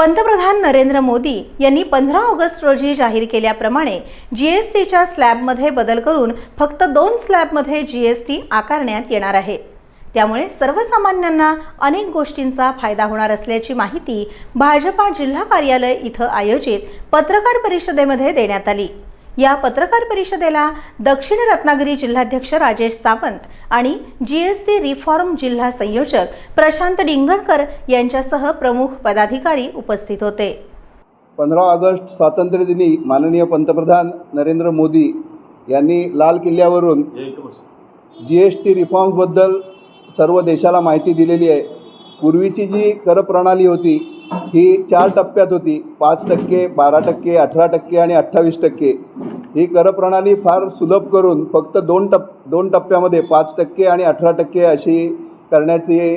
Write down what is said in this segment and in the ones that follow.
पंतप्रधान नरेंद्र मोदी यांनी पंधरा ऑगस्ट रोजी जाहीर केल्याप्रमाणे जीएसटीच्या स्लॅबमध्ये बदल करून फक्त दोन स्लॅबमध्ये जीएसटी आकारण्यात येणार आहे. त्यामुळे सर्वसामान्यांना अनेक गोष्टींचा फायदा होणार असल्याची माहिती भाजपा जिल्हा कार्यालय इथं आयोजित पत्रकार परिषदेमध्ये देण्यात आली. या पत्रकार परिषदेला दक्षिण रत्नागिरी जिल्हाध्यक्ष राजेश सावंत आणि जी एस टी रिफॉर्म जिल्हा संयोजक प्रशांत डिंगणकर यांच्यासह प्रमुख पदाधिकारी उपस्थित होते. पंधरा ऑगस्ट स्वातंत्र्यदिनी माननीय पंतप्रधान नरेंद्र मोदी यांनी लाल किल्ल्यावरून जी एस टी रिफॉर्म्सबद्दल सर्व देशाला माहिती दिलेली आहे. पूर्वीची जी करप्रणाली होती ही चार टप्प्यात होती. पाच टक्के बारा टक्के अठरा टक्के आणि अठ्ठावीस टक्के. ही करप्रणाली फार सुलभ करून फक्त दोन टप दोन टप्प्यामध्ये पाच टक्के आणि अठरा टक्के अशी करण्याचे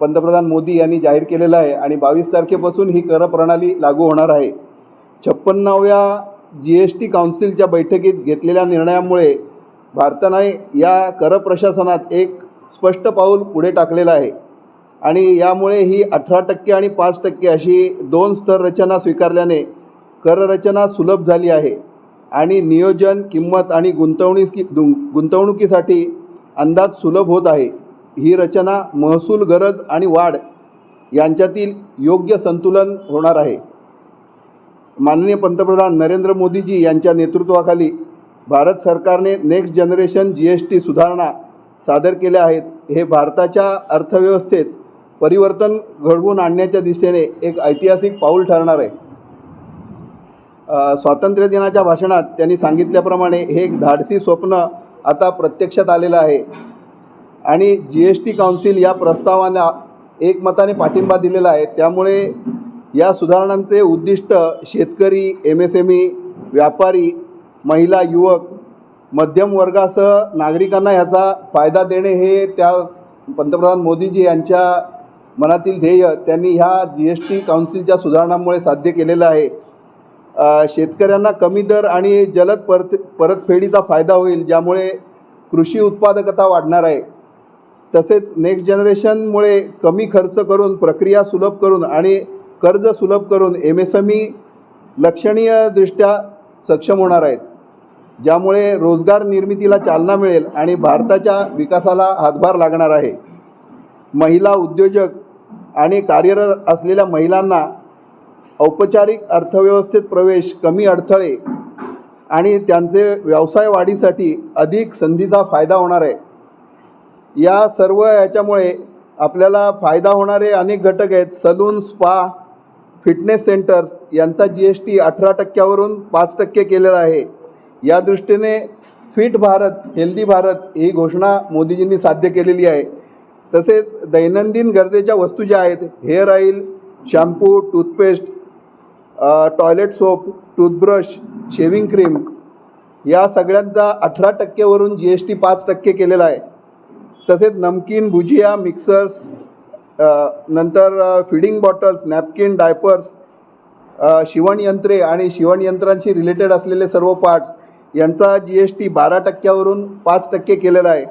पंतप्रधान मोदी यांनी जाहीर केलेलं आहे आणि बावीस तारखेपासून ही करप्रणाली लागू होणार आहे. छप्पन्नाव्या जी एस टी काउन्सिलच्या बैठकीत घेतलेल्या निर्णयामुळे भारताने या कर प्रशासनात एक स्पष्ट पाऊल पुढे टाकलेलं आहे. आणि यामुळे ही अठरा टक्के आणि पाच टक्के अशी दोन स्तर रचना स्वीकारल्याने कररचना सुलभ झाली आहे. आणि नियोजन किंमत आणि गुंतवणुकी गुंतवणुकीसाठी अंदाज सुलभ होत आहे. ही रचना महसूल गरज आणि वाढ यांच्यातील योग्य संतुलन होणार आहे. माननीय पंतप्रधान नरेंद्र मोदीजी यांच्या नेतृत्वाखाली भारत सरकारने next generation G S T सुधारणा सादर केल्या आहेत. हे भारताच्या अर्थव्यवस्थेत परिवर्तन घडवून आणण्याच्या दिशेने एक ऐतिहासिक पाऊल ठरणार आहे. स्वातंत्र्य दिनाच्या भाषणात त्यांनी सांगितल्याप्रमाणे हे एक धाडसी स्वप्न आता प्रत्यक्षात आलेलं आहे. आणि जी एस टी काउन्सिल या प्रस्तावांना एकमताने पाठिंबा दिलेला आहे. त्यामुळे या सुधारणांचे उद्दिष्ट शेतकरी एम एस एम ई व्यापारी महिला युवक मध्यम वर्गासह नागरिकांना ह्याचा फायदा देणे हे त्या पंतप्रधान मोदीजी यांच्या मनातील ध्येय त्यांनी ह्या जी एस टी काउन्सिलच्या सुधारणांमुळे साध्य केलेलं आहे. शेतकऱ्यांना कमी दर आणि जलद परत परतफेडीचा फायदा होईल ज्यामुळे कृषी उत्पादकता वाढणार आहे. तसेच नेक्स्ट जनरेशनमुळे कमी खर्च करून प्रक्रिया सुलभ करून आणि कर्ज सुलभ करून एम एस एम ई लक्षणीयदृष्ट्या सक्षम होणार आहेत. ज्यामुळे रोजगार निर्मितीला चालना मिळेल आणि भारताच्या विकासाला हातभार लागणार आहे. महिला उद्योजक आणि कार्यरत असलेल्या महिलांना औपचारिक अर्थव्यवस्थेत प्रवेश कमी अडथळे आणि त्यांचे व्यवसाय वाढीसाठी अधिक संधीचा फायदा होणार आहे. या सर्व याच्यामुळे आपल्याला फायदा होणारे अनेक घटक आहेत. सलून स्पा फिटनेस सेंटर्स यांचा जी एस टी अठरा टक्क्यावरून पाच टक्के केलेला आहे. या दृष्टीने फिट भारत हेल्दी भारत ही घोषणा मोदीजींनी साध्य केलेली आहे. तसेच दैनंदिन गरजेच्या वस्तू ज्या आहेत hair oil shampoo toothpaste toilet soap toothbrush shaving cream या सगळ्यांचा अठरा टक्केवरून जी एस टी पाच टक्के केलेला आहे. तसेच नमकीन भुजिया मिक्सर्स नंतर फिडिंग बॉटल्स नॅपकिन डायपर्स शिवणयंत्रे आणि शिवणयंत्रांशी रिलेटेड असलेले सर्व पार्ट्स यांचा जी एस टी बारा टक्क्यावरून पाच टक्के केलेला आहे.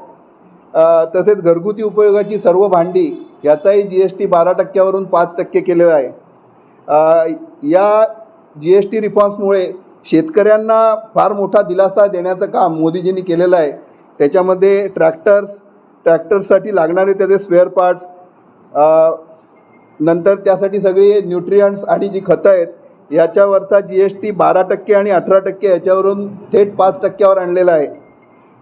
तसेच घरगुती उपयोगाची सर्व भांडी याचाही जी एस टी बारा टक्क्यावरून पाच टक्के केलेला आहे. या जी एस टी रिफॉर्म्समुळे शेतकऱ्यांना फार मोठा दिलासा देण्याचं काम मोदीजींनी केलेलं आहे. त्याच्यामध्ये ट्रॅक्टर्स ट्रॅक्टर्ससाठी लागणारे त्याचे स्वेअर पार्ट्स नंतर त्यासाठी सगळी न्यूट्रियंट्स आणि जी खतं आहेत याच्यावरचा जी एस टी बारा टक्के आणि अठरा टक्के याच्यावरून थेट पाच टक्क्यावर आणलेला आहे.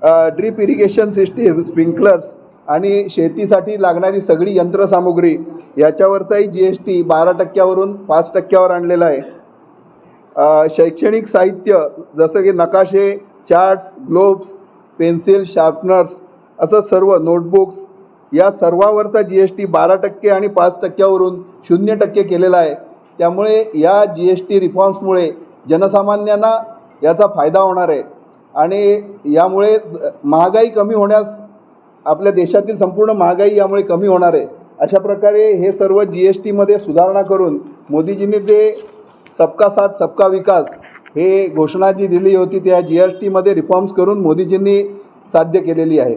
ड्रीप इरिगेशन सिस्टीम स्प्रिंकलर्स आणि शेतीसाठी लागणारी सगळी यंत्रसामुग्री याच्यावरचाही जी एस टी बारा टक्क्यावरून पाच टक्क्यावर आणलेला आहे. शैक्षणिक साहित्य जसं की नकाशे चार्ट्स ग्लोब्स पेन्सिल शार्पनर्स असं सर्व नोटबुक्स या सर्वावरचा जी एस टी बारा टक्के आणि पाच टक्क्यावरून शून्य टक्के केलेला आहे. त्यामुळे या जी एस टी रिफॉर्म्समुळे जनसामान्यांना याचा फायदा होणार आहे. आणि यामुळे महागाई कमी होण्यास आपल्या देशातील संपूर्ण महागाई यामुळे कमी होणार आहे. अशा प्रकारे हे सर्व जी एस टीमध्ये सुधारणा करून मोदीजींनी ते सबका साथ सबका विकास हे घोषणा जी दिली होती त्या जी एस टीमध्ये रिफॉर्म्स करून मोदीजींनी साध्य केलेली आहे.